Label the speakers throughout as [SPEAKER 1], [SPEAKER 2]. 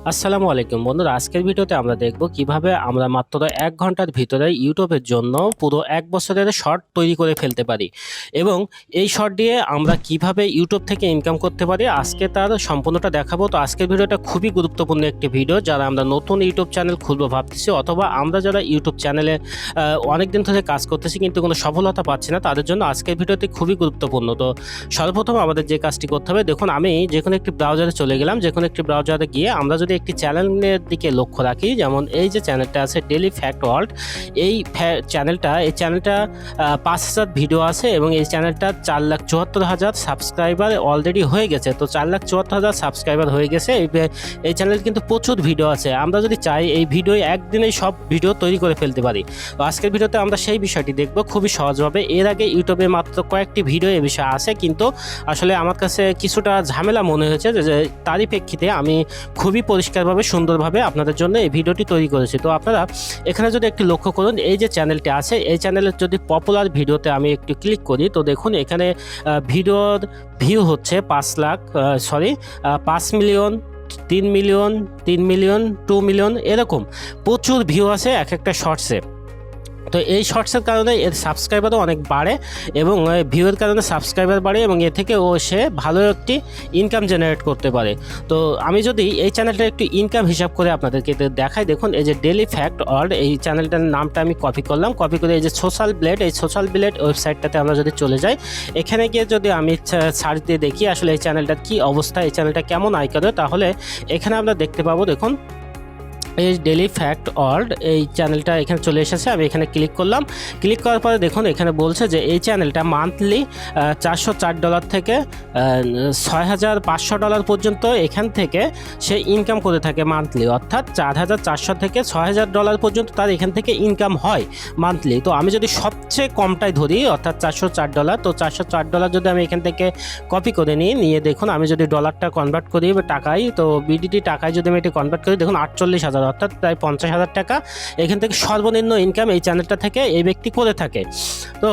[SPEAKER 1] আসসালামু আলাইকুম বন্ধুরা, আজকের ভিডিওতে আমরা দেখব কীভাবে আমরা মাত্র এক ঘণ্টার ভিতরে ইউটিউবের জন্য পুরো এক বছরের শর্ট তৈরি করে ফেলতে পারি এবং এই শর্ট দিয়ে আমরা কীভাবে ইউটিউব থেকে ইনকাম করতে পারি, আজকে তার সম্পূর্ণটা দেখাবো। তো আজকের ভিডিওটা খুবই গুরুত্বপূর্ণ একটি ভিডিও, যারা আমরা নতুন ইউটিউব চ্যানেল খুলবো ভাবতেছি অথবা আমরা যারা ইউটিউব চ্যানেলে অনেক দিন ধরে কাজ করতেছি কিন্তু কোনো সফলতা পাচ্ছি না, তাদের জন্য আজকের ভিডিওটি খুবই গুরুত্বপূর্ণ। তো সর্বপ্রথম আমাদের যে কাজটি করতে হবে, দেখুন আমি যে একটি ব্রাউজারে চলে গেলাম যে একটি ব্রাউজারে গিয়ে আমরা যদি একটি চ্যানেলের দিকে লক্ষ্য রাখি, যেমন এই যে চ্যানেলটা আছে ডেলি ফ্যাক্ট ওয়ার্ল্ড এই চ্যানেলটা এই চ্যানেলটা পাঁচ হাজার ভিডিও আছে এবং এই চ্যানেলটা চার লাখ চুয়াত্তর হাজার সাবস্ক্রাইবার অলরেডি হয়ে গেছে। তো চার লাখ চুয়াত্তর হাজার সাবস্ক্রাইবার হয়ে গেছে, এই চ্যানেল কিন্তু প্রচুর ভিডিও আছে। আমরা যদি চাই এই ভিডিও একদিনেই সব ভিডিও তৈরি করে ফেলতে পারি। তো আজকের ভিডিওতে আমরা সেই বিষয়টি দেখব খুবই সহজভাবে। এর আগে ইউটিউবে মাত্র কয়েকটি ভিডিও এ বিষয়ে আছে, কিন্তু আসলে আমার কাছে কিছুটা ঝামেলা মনে হয়েছে যে তারই প্রেক্ষিতে আমি খুবই পরিষ্কারভাবে, সুন্দরভাবে আপনাদের জন্য এই ভিডিওটি তৈরি করেছি। তো আপনারা এখানে যদি একটি লক্ষ্য করুন, এই যে চ্যানেলটি আছে, এই চ্যানেলের যদি পপুলার ভিডিওতে আমি একটু ক্লিক করি, তো দেখুন এখানে ভিডিওর ভিউ হচ্ছে পাঁচ লাখ সরি পাঁচ মিলিয়ন তিন মিলিয়ন তিন মিলিয়ন টু মিলিয়ন এরকম। প্রচুর ভিউ আছে এক একটা শর্টসে তো এই শর্টসের কারণে এর সাবস্ক্রাইবারও অনেক বাড়ে এবং ভিউয়ের কারণে সাবস্ক্রাইবার বাড়ে এবং এ থেকে ও সে ভালো একটি ইনকাম জেনারেট করতে পারে। তো আমি যদি এই চ্যানেলটা একটু ইনকাম হিসাব করে আপনাদেরকে দেখাই, দেখুন এই যে ডেলি ফ্যাক্ট অল এই চ্যানেলটার নামটা আমি কপি করলাম। কপি করে এই যে সোশ্যাল ব্লেড এই সোশ্যাল ব্লেড ওয়েবসাইটটাতে আমরা যদি চলে যাই, এখানে গিয়ে যদি আমি সার্চ দিয়ে দেখি আসলে এই চ্যানেলটার কী অবস্থা, এই চ্যানেলটা কেমন আয় করে তাহলে এখানে আমরা দেখতে পাবো, দেখুন এই ডেলি ফ্যাক্ট ওয়ার্ল্ড এই চ্যানেলটা এখানে চলে এসেছে, আমি এখানে ক্লিক করলাম। ক্লিক করার পরে দেখুন, এখানে বলছে যে এই চ্যানেলটা মান্থলি চারশো চার ডলার থেকে ছয় হাজার পাঁচশো ডলার পর্যন্ত এখান থেকে সে ইনকাম করে থাকে মান্থলি অর্থাৎ চার হাজার চারশো থেকে ছয় হাজার ডলার পর্যন্ত তার এখান থেকে ইনকাম হয় মান্থলি তো আমি যদি সবচেয়ে কমটাই ধরি, অর্থাৎ চারশো চার ডলার তো চারশো চার ডলার যদি আমি এখান থেকে কপি করে নিই, নিয়ে দেখুন, আমি যদি ডলারটা কনভার্ট করি টাকায়, তো বিডিটি টাকায় যদি আমি এটি কনভার্ট করি, দেখুন আটচল্লিশ হাজার অর্থাৎ প্রায় পঞ্চাশ হাজার টাকা। এখান থেকে সর্বনিম্ন ইনকাম এই চ্যানেলটা থেকে এই ব্যক্তি করে থাকে। তো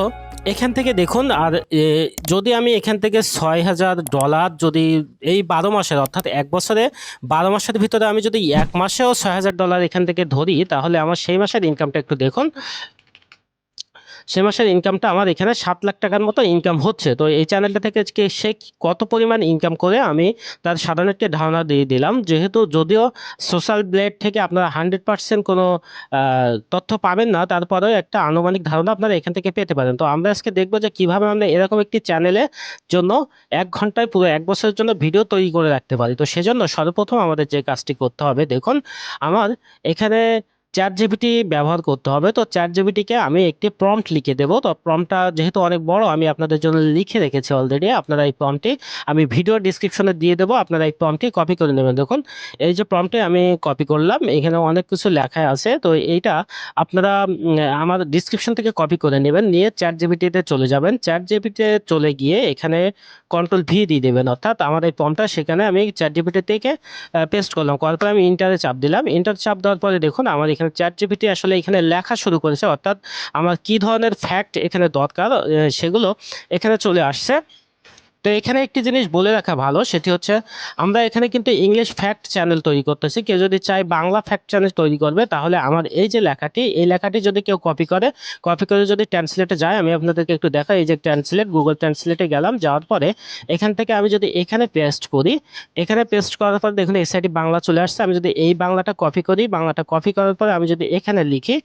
[SPEAKER 1] এখান থেকে দেখুন, আর যদি আমি এখান থেকে ছয় হাজার ডলার যদি এই বারো মাসের, অর্থাৎ এক বছরে বারো মাসের ভিতরে আমি যদি এক মাসেও ছয় হাজার ডলার এখান থেকে ধরি, তাহলে আমার সেই মাসের ইনকামটা একটু দেখুন। সে মাসের ইনকামটা আমার এখানে সাত লাখ টাকার মতো ইনকাম হচ্ছে। তো এই চ্যানেলটা থেকে আজকে সে কত পরিমাণ ইনকাম করে আমি তার সাধারণ একটি ধারণা দিয়ে দিলাম। যেহেতু যদিও সোশ্যাল ব্লেড থেকে আপনারা হান্ড্রেড পার্সেন্ট কোনো তথ্য পাবেন না, তারপরেও একটা আনুমানিক ধারণা আপনারা এখান থেকে পেতে পারেন। তো আমরা আজকে দেখব যে কীভাবে আমরা এরকম একটি চ্যানেলের জন্য এক ঘন্টায় পুরো এক বছরের জন্য ভিডিও তৈরি করে রাখতে পারি। তো সেজন্য সর্বপ্রথম আমাদের যে কাজটি করতে হবে, দেখুন, আমার এখানে চ্যাট জিবিটি ব্যবহার করতে হবে। তো চ্যাট জিবিটিকে আমি একটি প্রম্পট লিখে দেবো। তো প্রম্পটটা যেহেতু অনেক বড়, আমি আপনাদের জন্য লিখে রেখেছি অলরেডি আপনারা এই প্রম্পটটি আমি ভিডিও ডিসক্রিপশনে দিয়ে দেবো। আপনারা এই প্রম্পটটি কপি করে নেবেন। দেখুন, এই যে প্রম্পটে আমি কপি করলাম, এখানে অনেক কিছু লেখা আছে। তো এইটা আপনারা আমার ডিসক্রিপশন থেকে কপি করে নেবেন। নিয়ে চ্যাট জিবিটিতে চলে যাবেন। চ্যাট জিবিটিতে চলে গিয়ে এখানে কন্ট্রোল ভি দিয়ে দেবেন। অর্থাৎ আমার এই প্রম্পটটা সেখানে আমি চ্যাট জিবিটি থেকে পেস্ট করলাম। করার পরে আমি ইন্টারে চাপ দিলাম। ইন্টার চাপ দেওয়ার পরে দেখুন, আমার এখানে চ্যাট জিপিটি আসলে এখানে লেখা শুরু করেছে, অর্থাৎ আমার কী ধরনের ফ্যাক্ট এখানে দরকার সেগুলো এখানে চলে আসছে। তো এখানে একটি জিনিস বলে রাখা ভালো, সেটি হচ্ছে আমরা এখানে কিন্তু ইংলিশ ফ্যাক্ট চ্যানেল তৈরি করতেছি। কেউ যদি চায় বাংলা ফ্যাক্ট চ্যানেল তৈরি করবে, তাহলে আমার এই যে লেখাটি, এই লেখাটি যদি কেউ কপি করে কপি করে যদি ট্রান্সলেটে যায়, আমি আপনাদেরকে একটু দেখাই, এই যে ট্রান্সলেট গুগল ট্রান্সলেটে গেলাম, যাওয়ার পরে এখান থেকে আমি যদি এখানে পেস্ট করি, এখানে পেস্ট করার পর দেখুন, এই সাইডে বাংলা চলে আসছে, আমি যদি এই বাংলাটা কপি করি, বাংলাটা কপি করার পরে আমি যদি এখানে লিখি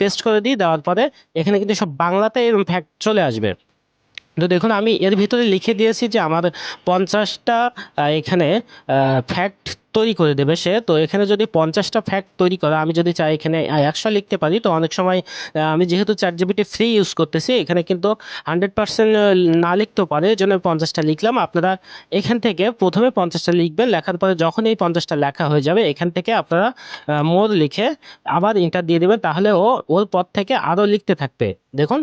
[SPEAKER 1] পেস্ট করে দিই, দেওয়ার পরে এখানে কিন্তু সব বাংলাতে এরকম ফ্যাক্ট চলে আসবে। তো দেখুন, আমি এর ভিতরে লিখে দিয়েছি যে আমার পঞ্চাশটা এখানে ফ্যাক্ট তৈরি করে দেবে সে। তো এখানে যদি পঞ্চাশটা ফ্যাক্ট তৈরি করে, আমি যদি চাই এখানে একশো লিখতে পারি, তো অনেক সময় আমি যেহেতু চার জিবিটি ফ্রি ইউজ করতেছি, এখানে কিন্তু হান্ড্রেড পার্সেন্ট না লিখতেও পারে, এই জন্য পঞ্চাশটা লিখলাম। আপনারা এখান থেকে প্রথমে পঞ্চাশটা লিখবেন, লেখার পরে যখন এই পঞ্চাশটা লেখা হয়ে যাবে, এখান থেকে আপনারা মোর লিখে আবার ইন্টার দিয়ে দেবেন, তাহলে ও, ওর পর থেকে আরও লিখতে থাকবে। দেখুন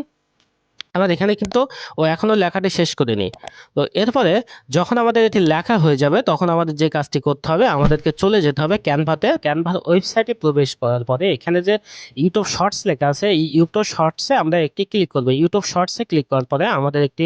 [SPEAKER 1] এবার এখানে কিন্তু ও এখনও লেখাটি শেষ করেনি। তো এরপরে যখন আমাদের এটি লেখা হয়ে যাবে, তখন আমাদের যে কাজটি করতে হবে, আমাদেরকে চলে যেতে হবে ক্যানভাতে। ক্যানভার ওয়েবসাইটে প্রবেশ করার পরে এখানে যে ইউটিউব শর্টস লেখা আছে, এই ইউটিউব শর্টসে আমরা একটি ক্লিক করব। ইউটিউব শর্টসে ক্লিক করার পরে আমাদের একটি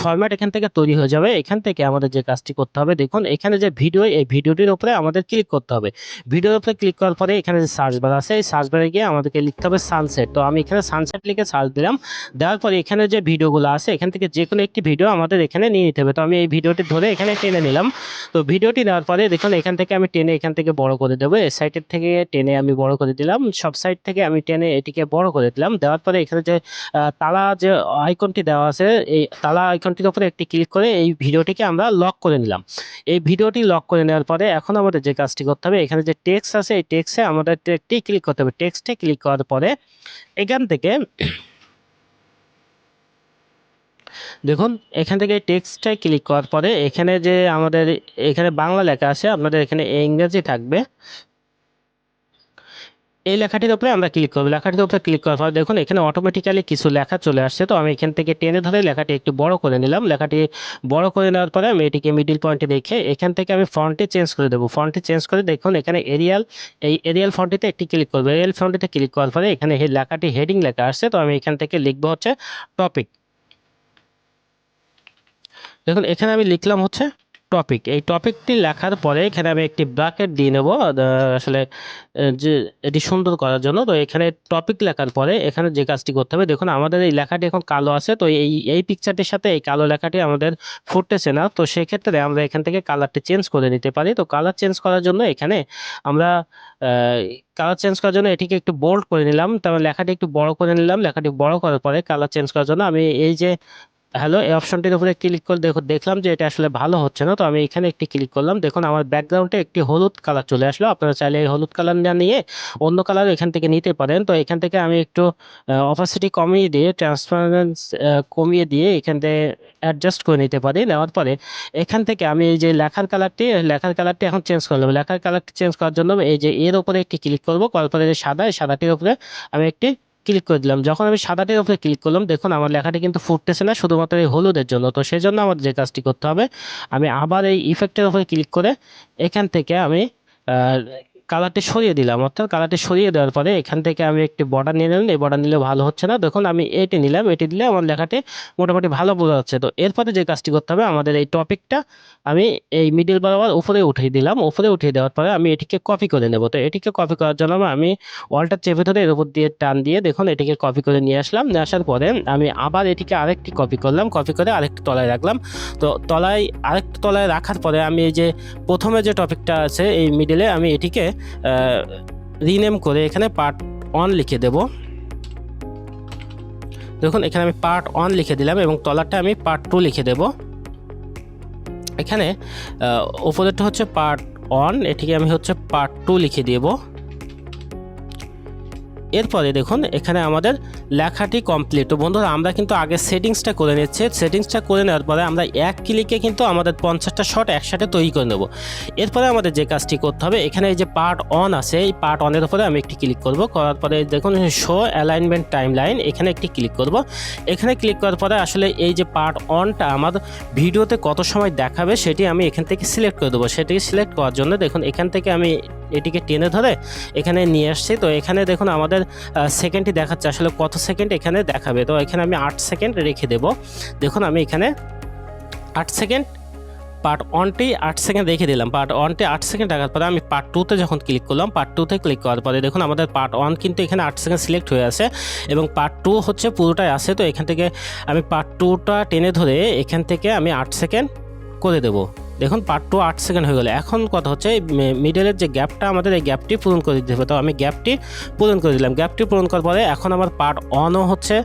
[SPEAKER 1] ফরম্যাট এখান থেকে তৈরি হয়ে যাবে। এখান থেকে আমাদের যে কাজটি করতে হবে, দেখুন, এখানে যে ভিডিও এই ভিডিওটির উপরে আমাদের ক্লিক করতে হবে। ভিডিওর উপরে ক্লিক করার পরে এখানে যে সার্চ বার আছে, এই সার্চ বারে গিয়ে আমাদেরকে লিখতে হবে সানসেট তো আমি এখানে সানসেট লিখে সার্চ দিলাম। দেওয়ার পরে এখানে যে ভিডিওগুলো আছে, এখান থেকে যে কোনো একটি ভিডিও আমাদের এখানে নিয়ে নিতে হবে। তো আমি এই ভিডিওটি ধরে এখানে টেনে নিলাম। তো ভিডিওটি নেওয়ার পরে দেখুন, এখান থেকে আমি টেনে এখান থেকে বড় করে দেবো। এই সাইডের থেকে টেনে আমি বড় করে দিলাম। সব সাইড থেকে আমি টেনে এটিকে বড় করে দিলাম। দেওয়ার পরে এখানে যে তালা যে আইকনটি দেওয়া আছে, এই তালা আইকনটির উপরে একটি ক্লিক করে এই ভিডিওটিকে আমরা লক করে নিলাম। এই ভিডিওটি লক করে নেওয়ার পরে এখন আমাদের যে কাজটি করতে হবে, এখানে যে টেক্সট আছে, এই টেক্সটে আমাদের একটি ক্লিক করতে হবে। টেক্সটে ক্লিক করার পরে এখান থেকে দেখুন, এখান থেকে টেক্সটটায় ক্লিক করার পরে এখানে যে আমাদের এখানে বাংলা লেখা আছে, আপনাদের এখানে ইংরেজি থাকবে। এই লেখাটির উপরে আমরা ক্লিক করব। লেখাটির উপরে ক্লিক করার পর দেখুন, এখানে অটোমেটিক্যালি কিছু লেখা চলে আসছে। তো আমি এখান থেকে টেনে ধরে লেখাটি একটু বড় করে নিলাম। লেখাটি বড় করে নেওয়ার পরে আমি এটিকে মিডিল পয়েন্টে রেখে এখান থেকে আমি ফন্টটি চেঞ্জ করে দেবো। ফন্টটি চেঞ্জ করে দেখুন, এখানে এরিয়াল এই এরিয়াল ফন্টটিতে একটি ক্লিক করব। এরিয়াল ফন্টটিতে ক্লিক করার পরে এখানে এই লেখাটি হেডিং লেখা আসছে। তো আমি এখান থেকে লিখব হচ্ছে টপিক দেখুন, এখানে আমি লিখলাম হচ্ছে টপিক এই টপিকটি লেখার পরে এখানে আমি একটি ব্র্যাকেট দিয়ে নেব আসলে যে এটি সুন্দর করার জন্য। তো এখানে টপিক লেখার পরে এখানে যে কাজটি করতে হবে, দেখুন, আমাদের এই লেখাটি এখন কালো আছে, তো এই এই পিকচারটির সাথে এই কালো লেখাটি আমাদের ফুটতেছে না। তো সেক্ষেত্রে আমরা এখান থেকে কালারটি চেঞ্জ করে নিতে পারি। তো কালার চেঞ্জ করার জন্য এখানে আমরা কালার চেঞ্জ করার জন্য এটিকে একটু বোল্ড করে নিলাম। তারপর লেখাটি একটু বড় করে নিলাম। লেখাটি বড় করার পরে কালার চেঞ্জ করার জন্য আমি এই যে হ্যালো এই অপশনটির উপরে ক্লিক করে দেখো, দেখলাম যে এটা আসলে ভালো হচ্ছে না, তো আমি এখানে একটি ক্লিক করলাম। দেখুন, আমার ব্যাকগ্রাউন্ডে একটি হলুদ কালার চলে আসলো। আপনারা চাইলে এই হলুদ কালার না নিয়ে অন্য কালার এখান থেকে নিতে পারেন। তো এখান থেকে আমি একটু অপাসিটি কমিয়ে দিয়ে ট্রান্সপারেন্স কমিয়ে দিয়ে এখান থেকে অ্যাডজাস্ট করে নিতে পারি। নেওয়ার পরে এখান থেকে আমি এই যে লেখার কালারটি লেখার কালারটি এখন চেঞ্জ করলাম লেখার কালারটি চেঞ্জ করার জন্য এই যে এর উপরে একটি ক্লিক করব। করার পরে যে সাদা সাদাটির উপরে আমি একটি ক্লিক করে দিলাম। যখন আমি সাদাটির উপরে ক্লিক করলাম, দেখুন আমার লেখাটি কিন্তু ফুটতেছে না, শুধুমাত্র এই হলুদের জন্য। তো সেজন্য আমার যে কাজটি করতে হবে, আমি আবার এই ইফেক্টের উপরে ক্লিক করে এখান থেকে আমি কালারটি সরিয়ে দিলাম, অর্থাৎ কালারটি সরিয়ে দেওয়ার পরে এখান থেকে আমি একটি বর্ডার নিয়ে নিলাম। এই বর্ডার নিলে ভালো হচ্ছে না। দেখুন, আমি এটি নিলাম। এটি দিলে আমার লেখাটি মোটামুটি ভালো বোঝা যাচ্ছে। তো এরপরে যে কাজটি করতে হবে, আমাদের এই টপিকটা আমি এই মিডিল বরাবর উপরে উঠিয়ে দিলাম। উপরে উঠিয়ে দেওয়ার পরে আমি এটিকে কপি করে নেব। তো এটিকে কপি করার জন্য আমি ওয়ালটা চেপে ধরে এর উপর দিয়ে টান দিয়ে দেখুন, এটিকে কপি করে নিয়ে আসলাম। নিয়ে আসার পরে আমি আবার এটিকে আরেকটি কপি করলাম। কপি করে আরেকটি তলায় রাখলাম। তো তলায় আরেকটি তলায় রাখার পরে আমি এই যে প্রথমে যে টপিকটা আছে, এই মিডিলে আমি এটিকে রিনেম করে এখানে পার্ট অন লিখে দেব। দেখুন, এখানে আমি পার্ট অন লিখে দিলাম এবং তলারটা আমি পার্ট টু লিখে দেব। এখানে ওপরেরটা হচ্ছে পার্ট অন এটিকে আমি হচ্ছে পার্ট টু লিখে দেব। এরপরে দেখুন, এখানে আমাদের লেখাটি কমপ্লিট তো বন্ধুরা, আমরা কিন্তু আগে সেটিংসটা করে নিচ্ছি। সেটিংসটা করে নেওয়ার পরে আমরা এক ক্লিকে কিন্তু আমাদের পঞ্চাশটা শট একসাথে তৈরি করে নেব। এরপরে আমাদের যে কাজটি করতে হবে, এখানে এই যে পার্ট অন আছে, এই পার্ট অনের উপরে আমি একটি ক্লিক করব। করার পরে দেখুন শো অ্যালাইনমেন্ট টাইম লাইন এখানে একটি ক্লিক করব। এখানে ক্লিক করার পরে আসলে এই যে পার্ট অনটা আমার ভিডিওতে কত সময় দেখাবে, সেটি আমি এখান থেকে সিলেক্ট করে দেবো। সেটিকে সিলেক্ট করার জন্য দেখুন, এখান থেকে আমি এটিকে টেনে ধরে এখানে নিয়ে আসছি। তো এখানে দেখুন, আমাদের সেকেন্ডটি দেখাচ্ছে। আসলে কত সেকেন্ড এখানে দেখাবে। তো এখানে আমি আট সেকেন্ড রেখে দেব। দেখুন, আমি এখানে আট সেকেন্ড পার্ট ওয়ানটি আট সেকেন্ড রেখে দিলাম। পার্ট ওয়ানটি আট সেকেন্ড রাখার পরে আমি পার্ট টুতে যখন ক্লিক করলাম পার্ট টুতে ক্লিক করার পরে দেখুন, আমাদের পার্ট ওয়ান কিন্তু এখানে আট সেকেন্ড সিলেক্ট হয়ে আছে এবং পার্ট টু হচ্ছে পুরোটাই আছে। তো এখান থেকে আমি পার্ট টুটা টেনে ধরে এখান থেকে আমি আট সেকেন্ড করে দেবো। দেখুন পার্ট টু আট সেকেন্ড হয়ে গেলো। এখন কথা হচ্ছে মিডলের যে গ্যাপটা আমাদের এই গ্যাপটি পূরণ করে দিতে হবে। তো আমি গ্যাপটি পূরণ করে দিলাম। গ্যাপটি পূরণ করার পরে এখন আমার পার্ট ওয়ানও হচ্ছে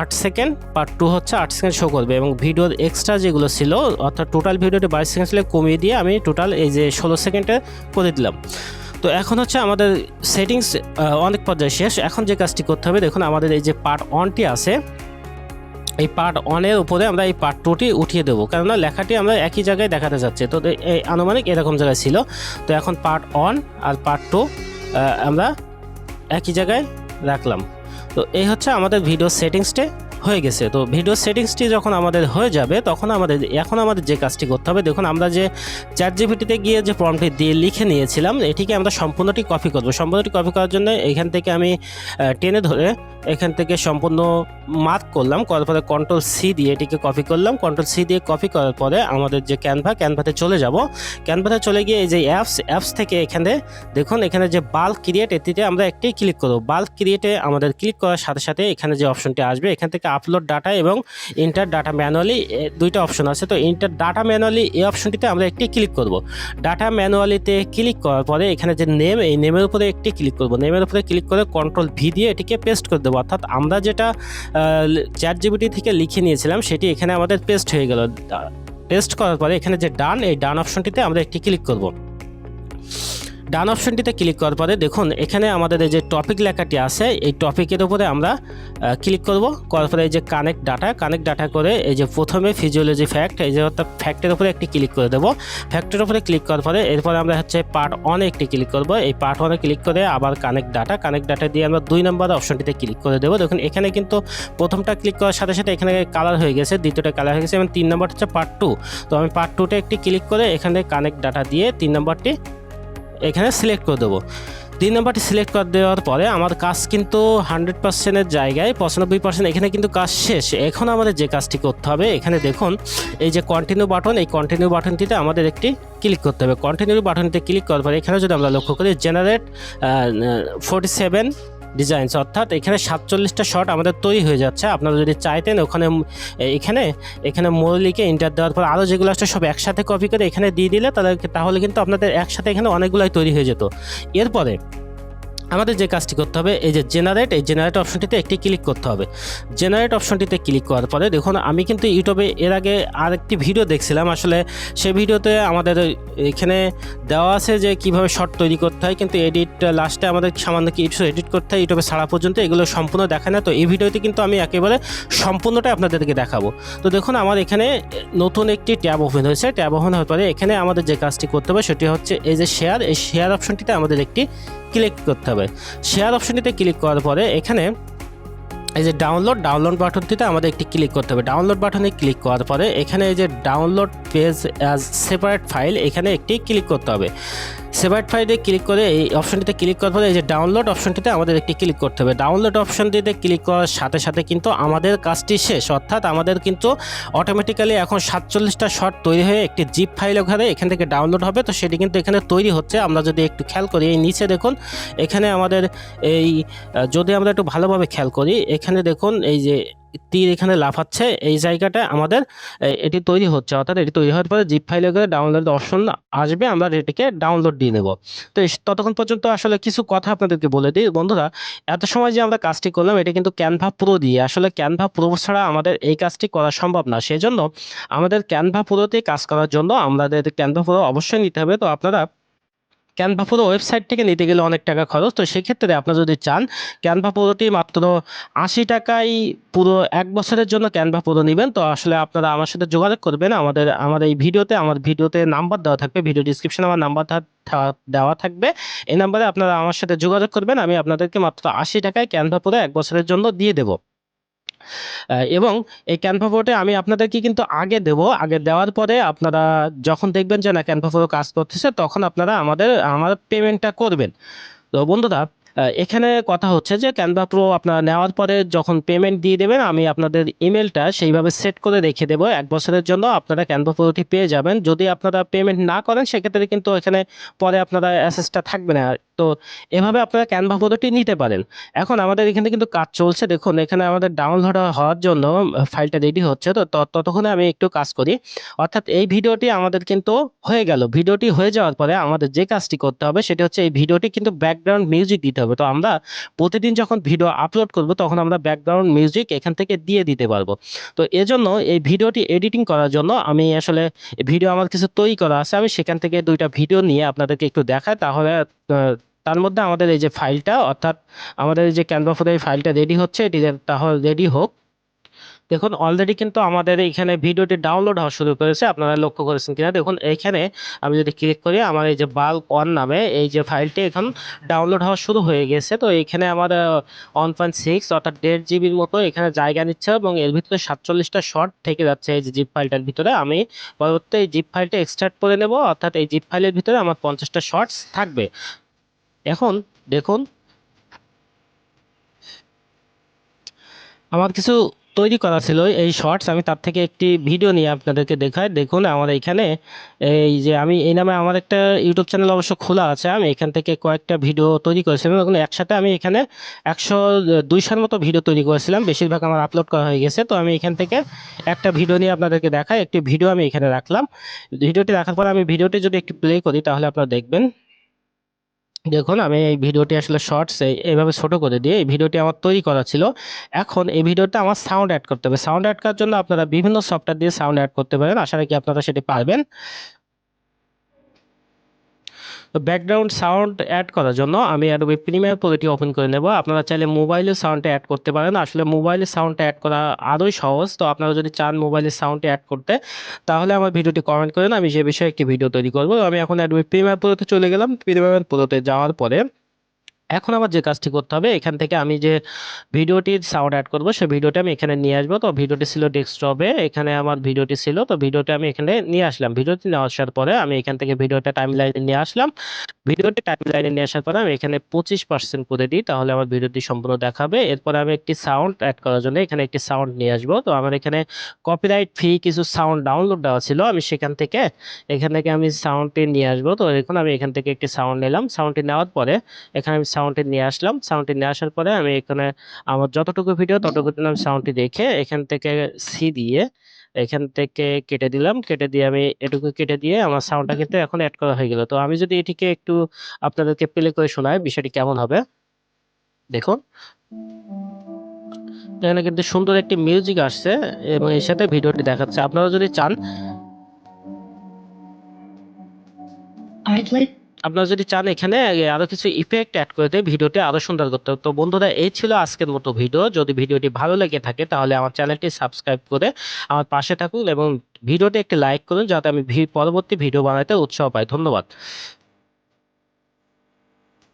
[SPEAKER 1] আট সেকেন্ড পার্ট টু হচ্ছে আট সেকেন্ড শো করবে। এবং ভিডিওর এক্সট্রা যেগুলো ছিল, অর্থাৎ টোটাল ভিডিওটি বাইশ সেকেন্ড ছিল কমিয়ে দিয়ে আমি টোটাল এই যে ষোলো সেকেন্ডে করে দিলাম। তো এখন হচ্ছে আমাদের সেটিংস অনেক পর্যায়ে শেষ। এখন যে কাজটি করতে হবে, দেখুন, আমাদের এই যে পার্ট ওয়ানটি আছে এই পার্ট ওয়ানের উপরে আমরা এই পার্ট টুটি উঠিয়ে দেবো। কেননা লেখাটি আমরা একই জায়গায় দেখাতে যাচ্ছি তো এই আনুমানিক এরকম জায়গায় ছিল। তো এখন পার্ট ওয়ান আর পার্ট টু আমরা একই জায়গায় রাখলাম। তো এই হচ্ছে আমাদের ভিডিও সেটিংসটে হয়ে গেছে। তো ভিডিও সেটিংসটি যখন আমাদের হয়ে যাবে, তখন আমাদের, এখন আমাদের যে কাজটি করতে হবে, দেখুন আমরা যে চ্যাট জিপিটিতে গিয়ে যে ফর্মটি দিয়ে লিখে নিয়েছিলাম, এটিকে আমরা সম্পূর্ণটি কপি করব। সম্পূর্ণটি কপি করার জন্য এখান থেকে আমি টেনে ধরে এখান থেকে সম্পূর্ণ মার্ক করলাম, করার পরে কন্ট্রোল সি দিয়ে এটিকে কপি করলাম। কন্ট্রোল সি দিয়ে কপি করার পরে আমাদের যে ক্যানভা ক্যানভাতে চলে যাব। ক্যানভাতে চলে গিয়ে এই যে অ্যাপস অ্যাপস থেকে এখানে দেখুন, এখানে যে বাল্ক ক্রিয়েট এটিতে আমরা একটি ক্লিক করব। বাল্ক ক্রিয়েটে আমাদের ক্লিক করার সাথে সাথে এখানে যে অপশনটি আসবে, এখান থেকে আপলোড ডাটা এবং ইন্টার ডাটা ম্যানুয়ালি দুইটা অপশন আছে। তো ইন্টার ডাটা ম্যানুয়ালি এই অপশনটিতে আমরা একটি ক্লিক করব। ডাটা ম্যানুয়ালিতে ক্লিক করার পরে এখানে যে নেম এই নেমের উপরে একটি ক্লিক করব। নেমের উপরে ক্লিক করে কন্ট্রোল ভি দিয়ে এটিকে পেস্ট করে দেবো। অর্থাৎ আমরা যেটা চ্যাট জিবিটি থেকে লিখে নিয়েছিলাম, সেটি এখানে আমাদের পেস্ট হয়ে গেল। পেস্ট করার পরে এখানে যে ডান এই ডান অপশনটিতে আমরা একটি ক্লিক করব। ডান অপশনটিতে ক্লিক করার পরে দেখুন, এখানে আমাদের এই যে টপিক লেখাটি আছে, এই টপিকের উপরে আমরা ক্লিক করব। করার পরে এই যে কানেক্ট ডাটা কানেক্ট ডাটা করে এই যে প্রথমে ফিজিওলজি ফ্যাক্ট এই যে অর্থাৎ ফ্যাক্টের উপরে একটি ক্লিক করে দেবো। ফ্যাক্টের উপরে ক্লিক করার পরে এরপরে আমরা হচ্ছে পার্ট ওয়ানে একটি ক্লিক করব। এই পার্ট ওয়ানে ক্লিক করে আবার কানেক্ট ডাটা কানেক্ট ডাটা দিয়ে আমরা দুই নম্বর অপশনটিতে ক্লিক করে দেবো। দেখুন, এখানে কিন্তু প্রথমটা ক্লিক করার সাথে সাথে এখানে কালার হয়ে গেছে, দ্বিতীয়টা কালার হয়ে গেছে, এবং তিন নম্বর হচ্ছে পার্ট টু তো আমি পার্ট টুতে একটি ক্লিক করে এখানে কানেক্ট ডাটা দিয়ে তিন নম্বরটি এখানে সিলেক্ট করে দেবো। তিন নাম্বারটি সিলেক্ট করে দেওয়ার পরে আমার কাজ কিন্তু হান্ড্রেড পার্সেন্টের জায়গায়, পঁচানব্বই পার্সেন্ট এখানে কিন্তু কাজ শেষ। এখন আমাদের যে কাজটি করতে হবে, এখানে দেখুন, এই যে কন্টিনিউ বাটন এই কন্টিনিউ বাটনটিতে আমাদের একটি ক্লিক করতে হবে। কন্টিনিউ বাটনটিতে ক্লিক করার পরে এখানে যদি আমরা লক্ষ্য করি জেনারেট ফোর্টি সেভেন ডিজাইনস অর্থাৎ এখানে সাতচল্লিশটা শট আমাদের তৈরি হয়ে যাচ্ছে। আপনারা যদি চাইতেন ওখানে এখানে এখানে মৌলিকে ইন্টার দেওয়ার পর আরও যেগুলো আছে সব একসাথে কপি করে এখানে দিয়ে দিলে তাহলে তাহলে কিন্তু আপনাদের একসাথে এখানে অনেকগুলোই তৈরি হয়ে যেত। এরপরে আমাদের যে কাজটি করতে হবে, এই যে জেনারেট এই জেনারেট অপশনটিতে একটি ক্লিক করতে হবে। জেনারেট অপশনটিতে ক্লিক করার পরে দেখুন, আমি কিন্তু ইউটিউবে এর আগে আরেকটি ভিডিও দেখছিলাম। আসলে সেই ভিডিওতে আমাদের এখানে দেওয়া আছে যে কীভাবে শর্ট তৈরি করতে হয়, কিন্তু এডিট লাস্টে আমাদের সামান্য কিছু এডিট করতে হয়, ইউটিউবে ছাড়া পর্যন্ত এগুলো সম্পূর্ণ দেখায় না। তো এই ভিডিওতে কিন্তু আমি একেবারে সম্পূর্ণটাই আপনাদেরকে দেখাবো। তো দেখুন, আমার এখানে নতুন একটি ট্যাব ওপেন হয়েছে। ট্যাব ওপেন হওয়ার পরে এখানে আমাদের যে কাজটি করতে হবে, সেটি হচ্ছে এই যে শেয়ার এই শেয়ার অপশনটিতে আমাদের একটি ক্লিক করতে হবে। শেয়ার অপশনটিতে ক্লিক করার পরে এখানে এই যে ডাউনলোড ডাউনলোড বাটনটিতে আমাদের একটি ক্লিক করতে হবে। ডাউনলোড বাটনে ক্লিক করার পরে এখানে এই যে download page as separate file এখানে একটি ক্লিক করতে হবে। সেপারেট ফাইলে ক্লিক করে এই অপশনটিতে ক্লিক করার পরে এই যে ডাউনলোড অপশনটিতে আমাদের একটি ক্লিক করতে হবে। ডাউনলোড অপশনটিতে ক্লিক করার সাথে সাথে কিন্তু আমাদের কাজটি শেষ। অর্থাৎ আমাদের কিন্তু অটোমেটিক্যালি এখন সাতচল্লিশটা শট তৈরি হয়ে একটি জিপ ফাইল ওখানে এখান থেকে ডাউনলোড হবে। তো সেটি কিন্তু এখানে তৈরি হচ্ছে। আমরা যদি একটু খেয়াল করি, এই নিচে দেখুন, এখানে আমাদের এই যদি আমরা একটু ভালোভাবে খেয়াল করি, এখানে দেখুন এই যে তীর এখানে লাফাচ্ছে, এই জায়গাটা আমাদের এটি তৈরি হচ্ছে। অর্থাৎ এটি তৈরি হওয়ার পরে জিপ ফাইলে করে ডাউনলোড অপশন আসবে, আমরা এটিকে ডাউনলোড দিয়ে নেব। তো ততক্ষণ পর্যন্ত আসলে কিছু কথা আপনাদেরকে বলে দিই। বন্ধুরা, এত সময় যে আমরা কাজটি করলাম, এটা কিন্তু ক্যানভা প্রো দিয়ে। আসলে ক্যানভা প্রো ছাড়া আমাদের এই কাজটি করা সম্ভব না। সেই জন্য আমাদের ক্যানভা প্রোতে কাজ করার জন্য আমাদের ক্যানভা প্রো অবশ্যই নিতে হবে। তো আপনারা ক্যানভা প্রো ওয়েবসাইট থেকে নিতে গেলে অনেক টাকা খরচ। তো সেক্ষেত্রে আপনারা যদি চান ক্যানভা প্রোটি মাত্র আশি টাকায় পুরো এক বছরের জন্য ক্যানভা প্রো নেবেন। তো আসলে আপনারা আমার সাথে যোগাযোগ করবেন। আমাদের, আমার এই ভিডিওতে, আমার ভিডিওতে নাম্বার দেওয়া থাকবে। ভিডিও ডিসক্রিপশনে আমার নাম্বার দেওয়া থাকবে। এই নাম্বারে আপনারা আমার সাথে যোগাযোগ করবেন। আমি আপনাদেরকে মাত্র আশি টাকায় ক্যানভা প্রো এক বছরের জন্য দিয়ে দেবো। এবং এই ক্যানভা প্রোটে আমি আপনাদেরকে কিন্তু আগে দেব। আগে দেওয়ার পরে আপনারা যখন দেখবেন যে না ক্যানভা কাজ করতেছে, তখন আপনারা আমাদের, আমার পেমেন্টটা করবেন। তো বন্ধুরা এখানে কথা হচ্ছে যে ক্যানভা প্রো আপনারা নেওয়ার পরে যখন পেমেন্ট দিয়ে দেবেন, আমি আপনাদের ইমেলটা সেইভাবে সেট করে রেখে দেবো। এক বছরের জন্য আপনারা ক্যানভা প্রোটি পেয়ে যাবেন। যদি আপনারা পেমেন্ট না করেন, সেক্ষেত্রে কিন্তু এখানে পরে আপনারা অ্যাসেসটা থাকবে না। তো এভাবে আপনারা ক্যানভা প্রোটি নিতে পারেন। এখন আমাদের এখানে কিন্তু কাজ চলছে। দেখুন, এখানে আমাদের ডাউনলোড হওয়ার জন্য ফাইলটা রেডি হচ্ছে। তো তত- ততক্ষণে আমি একটু কাজ করি। অর্থাৎ এই ভিডিওটি আমাদের কিন্তু হয়ে গেল। ভিডিওটি হয়ে যাওয়ার পরে আমাদের যে কাজটি করতে হবে, সেটা হচ্ছে এই ভিডিওটি কিন্তু ব্যাকগ্রাউন্ড মিউজিক দিতে হবে। তো আমরা প্রতিদিন যখন ভিডিও আপলোড করব, তখন আমরা ব্যাকগ্রাউন্ড মিউজিক এখান থেকে দিয়ে দিতে পারব। তো এজন্য এই ভিডিওটি এডিটিং করার জন্য আমি আসলে ভিডিও আমার কিছু তৈরি করা আছে। আমি সেখান থেকে দুইটা ভিডিও নিয়ে আপনাদেরকে একটু দেখাই। তাহলে তার মধ্যে আমাদের এই যে ফাইলটা অর্থাৎ আমাদের এই যে ক্যানভা ফোরে এই ফাইলটা রেডি হচ্ছে, এটি তাহলে রেডি হোক। দেখুন অলরেডি কিন্তু আমাদের এইখানে ভিডিওটি ডাউনলোড হওয়া শুরু করেছে। আপনারা লক্ষ্য করেছেন কিনা? দেখুন এইখানে আমি যদি ক্লিক করি, আমার এই যে বাল্ক ওয়ান নামে এই যে ফাইলটি এখন ডাউনলোড হওয়া শুরু হয়ে গেছে। তো এইখানে আমার ওয়ান পয়েন্ট সিক্স অর্থাৎ দেড় জিবির মতো এখানে জায়গা নিচ্ছে এবং এর ভিতরে সাতচল্লিশটা শর্ট থেকে যাচ্ছে এই যে জিপ ফাইলটার ভিতরে। আমি পরবর্তী এই জিপ ফাইলটা এক্সট্রাক্ট করে নেব, অর্থাৎ এই জিপ ফাইলের ভিতরে আমার পঞ্চাশটা শর্টস থাকবে। এখন দেখুন, আমার কিছু তৈরি করা ছিল এই শর্টস। আমি তার থেকে একটি ভিডিও নিয়ে আপনাদেরকে দেখাই। দেখুন, আমার এখানে এই যে আমি, এই নামে আমার একটা ইউটিউব চ্যানেল অবশ্য খোলা আছে। আমি এখান থেকে কয়েকটা ভিডিও তৈরি করেছিলাম এবং একসাথে আমি এখানে একশো, দুইশোর মতো ভিডিও তৈরি করেছিলাম। বেশিরভাগ আমার আপলোড করা হয়ে গেছে। তো আমি এখান থেকে একটা ভিডিও নিয়ে আপনাদেরকে দেখাই। একটি ভিডিও আমি এখানে রাখলাম। ভিডিওটি রাখার পর আমি ভিডিওটি যদি একটু প্লে করি, তাহলে আপনারা দেখবেন। দেখুন, আমি এই ভিডিওটি আসলে শর্টস এইভাবে ছোটো করে দিয়ে এই ভিডিওটি আমার তৈরি করা ছিল। এখন এই ভিডিওটা আমার সাউন্ড অ্যাড করতে হবে। সাউন্ড অ্যাড করার জন্য আপনারা বিভিন্ন সফটওয়্যার দিয়ে সাউন্ড অ্যাড করতে পারেন। আশা রাখি আপনারা সেটি পারবেন। ব্যাকগ্রাউন্ড সাউন্ড অ্যাড করার জন্য আমি অ্যাডোবি প্রিমিয়ার প্রোটি ওপেন করে নেব। আপনারা চাইলে মোবাইলে সাউন্ডটা অ্যাড করতে পারেন। আসলে মোবাইলে সাউন্ডটা অ্যাড করা আরোই সহজ। তো আপনারা যদি চান মোবাইলের সাউন্ডটা অ্যাড করতে, তাহলে আমার ভিডিওটি কমেন্ট করেন আমি সে বিষয়ে একটি ভিডিও তৈরি করব, আমি এখন অ্যাডোবি প্রিমিয়ার প্রোতে চলে গেলাম। প্রিমিয়ার প্রোতে যাওয়ার পরে এখন আমার যে কাজটি করতে হবে, এখান থেকে আমি যে ভিডিওটির সাউন্ড অ্যাড করব, সেই ভিডিওটি আমি এখানে নিয়ে আসব। তো ভিডিওটি ছিল ডেস্কটপে এখানে আমার ভিডিওটি ছিল, তো ভিডিওটি আমি এখানে নিয়ে আসলাম। ভিডিওটি নিয়ে আসার পরে আমি এখান থেকে ভিডিওটা টাইম লাইনে নিয়ে আসলাম। ভিডিওটি টাইম লাইনে নিয়ে আসার পরে আমি এখানে পঁচিশ পার্সেন্ট করে দিই, তাহলে আমার ভিডিওটি সম্পূর্ণ দেখাবে। এরপরে আমি একটি সাউন্ড অ্যাড করার জন্য এখানে একটি সাউন্ড নিয়ে আসব। তো আমার এখানে কপিরাইট ফ্রি কিছু সাউন্ড ডাউনলোড দেওয়া ছিল, আমি সেখান থেকে, এখান থেকে আমি সাউন্ডটি নিয়ে আসব। তো এখন আমি এখান থেকে একটি সাউন্ড নিলাম। সাউন্ডটি নেওয়ার পরে এখানে আমি সাউন্ডটি নিয়ে আসলাম। সাউন্ডটি নিয়ে আসার পরে আমি এখানে আমার যতটুকু ভিডিও ততটুকু আমি সাউন্ডটি দেখে এখান থেকে সি দিয়ে এখান থেকে কেটে দিলাম। কেটে দিয়ে আমি এটুকু কেটে দিয়ে আমার সাউন্ডটা কিন্তু এখন অ্যাড করা হয়ে গেল। তো আমি যদি এটিকে একটু আপনাদেরকে প্লে করে শোনাই, বিষয়টি কেমন হবে? দেখুন। এখানে কিন্তু সুন্দর একটি মিউজিক আসছে এবং এর সাথে ভিডিওটি দেখাচ্ছে। আপনারা যদি চান আপনারা যদি চান এখানে আরও কিছু ইফেক্ট অ্যাড করে দিয়ে ভিডিওটি আরও সুন্দর করতে। তো বন্ধুরা, এই ছিল আজকের মতো ভিডিও। যদি ভিডিওটি ভালো লেগে থাকে, তাহলে আমার চ্যানেলটি সাবস্ক্রাইব করে আমার পাশে থাকুন এবং ভিডিওটি একটি লাইক করুন, যাতে আমি পরবর্তী ভিডিও বানাতে উৎসাহ পাই। ধন্যবাদ।